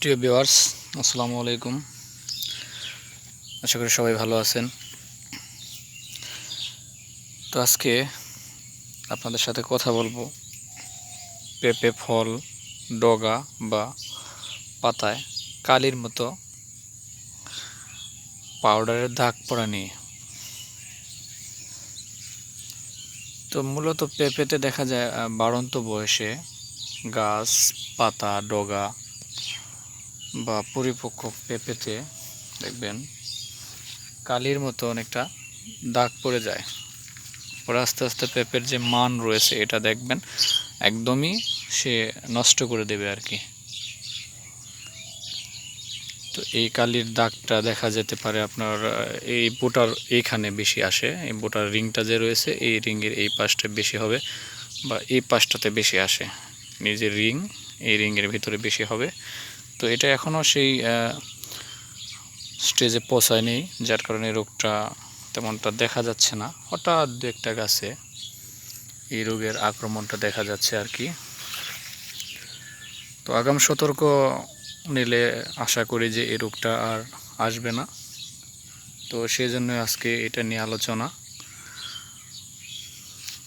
প্রিয় ভিওয়ার্স আসসালামু আলাইকুম। আশা করি সবাই ভালো আছেন। তো আজকে আপনাদের সাথে কথা বলব পেঁপে, ফল, ডগা বা পাতায় কালির মতো পাউডারের দাগ পড়া নিয়ে। তো মূলত পেঁপেতে দেখা যায় বাড়ন্ত বয়সে গাছ, পাতা, ডগা বা পরিপক্ক পেঁপেতে দেখবেন কালির মতো অনেকটা দাগ পড়ে যায়। পরে আস্তে আস্তে পেঁপের যে মান রয়েছে এটা দেখবেন একদমই সে নষ্ট করে দেবে আর কি। তো এই কালির দাগটা দেখা যেতে পারে আপনার, এই বোটার এইখানে বেশি আসে, এই বোটার রিংটা যে রয়েছে এই রিংয়ের এই পাশটা বেশি হবে বা এই পাশটাতে বেশি আসে। নিজের রিং এই রিংয়ের ভিতরে বেশি হবে। তো এটা এখনও সেই স্টেজে পৌঁছায়নি, যার কারণে রোগটা তেমনটা দেখা যাচ্ছে না। হঠাৎ দু একটা গাছে এই রোগের আক্রমণটা দেখা যাচ্ছে আর কি। তো আগাম সতর্ক নিলে আশা করি যে এই রোগটা আর আসবে না। তো সেই জন্য আজকে এটা নিয়ে আলোচনা।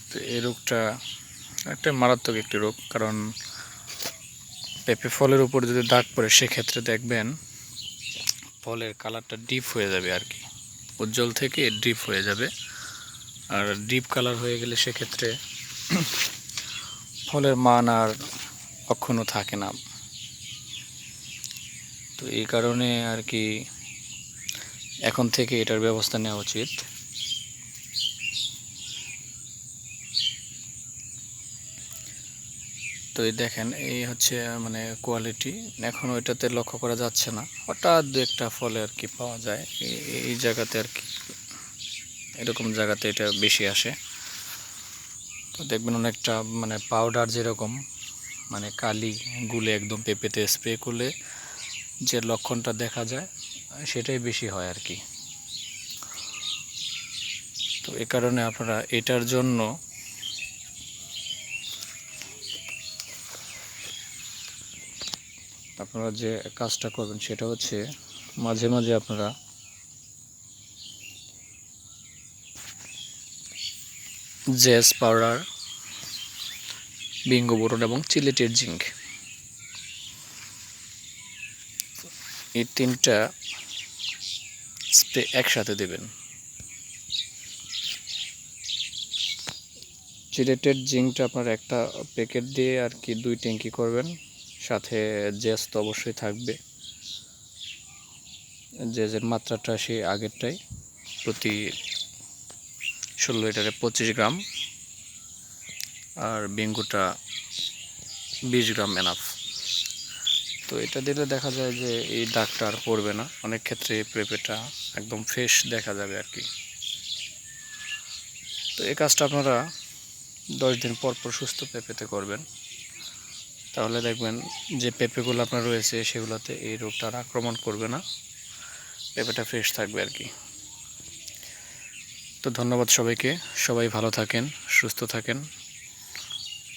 তো এই রোগটা একটা মারাত্মক একটি রোগ, কারণ পেঁপে ফলের উপর যদি দাগ পড়ে, সেক্ষেত্রে দেখবেন ফলের কালারটা ডিপ হয়ে যাবে আর কি। উজ্জ্বল থেকে ডিপ হয়ে যাবে। আর ডিপ কালার হয়ে গেলে সেক্ষেত্রে ফলের মান আর কখনো থাকে না। তো এই কারণে আর কি এখন থেকে এটার ব্যবস্থা নেওয়া উচিত। তো এই দেখেন, এই হচ্ছে মানে কোয়ালিটি এখন ওইটাতে লক্ষ্য করা যাচ্ছে না। হঠাৎ দু একটা ফলে আর কি পাওয়া যায়। এই- জায়গাতে আর কি, এরকম জায়গাতে এটা বেশি আসে। তো দেখবেন অনেকটা মানে পাউডার যেরকম মানে কালি গুলে একদম পেঁপেতে স্প্রে করলে যে লক্ষণটা দেখা যায়, সেটাই বেশি হয় আর কি। তো এ কারণে আপনারা এটার জন্য আপনারা যে কাজটা করবেন সেটা হচ্ছে মাঝে মাঝে আপনারা জেস পাউডার, বিঙ্গো বোরন এবং চিলেটের জিঙ্ক। এই তিনটা স্প্রে একসাথে দেবেন। চিলেটেড জিঙ্কটা আপনার একটা প্যাকেট দিয়ে আর কি দুই ট্যাঙ্কি করবেন। সাথে জেস তো অবশ্যই থাকবে। জেজের মাত্রাটা সেই আগেরটাই প্রতি ষোলো লিটারে পঁচিশ গ্রাম আর বিঙ্গুটা বিশ গ্রাম এনাফ তো এটা দিলে দেখা যায় যে এই দাগটা আর পড়বে না। অনেক ক্ষেত্রে পেঁপেটা একদম ফ্রেশ দেখা যাবে আর কি। তো এই কাজটা আপনারা দশ দিন পর পর সুস্থ পেঁপেতে করবেন। তাহলে দেখবেন যে পেঁপেগুলো আপনার রয়েছে সেগুলোতে এই রোগটা আক্রমণ করবে না। পেঁপেটা ফ্রেশ থাকবে আর কি। তো ধন্যবাদ সবাইকে। সবাই ভালো থাকেন, সুস্থ থাকেন।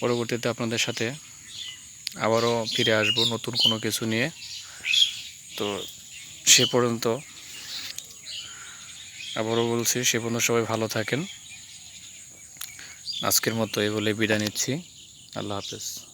পরবর্তীতে আপনাদের সাথে আবারও ফিরে আসব নতুন কোনো কিছু নিয়ে। তো সে পর্যন্ত আবারও বলছি, সে পর্যন্ত সবাই ভালো থাকেন। আজকের মতো এই বলে বিদায় নিচ্ছি। আল্লাহ হাফেজ।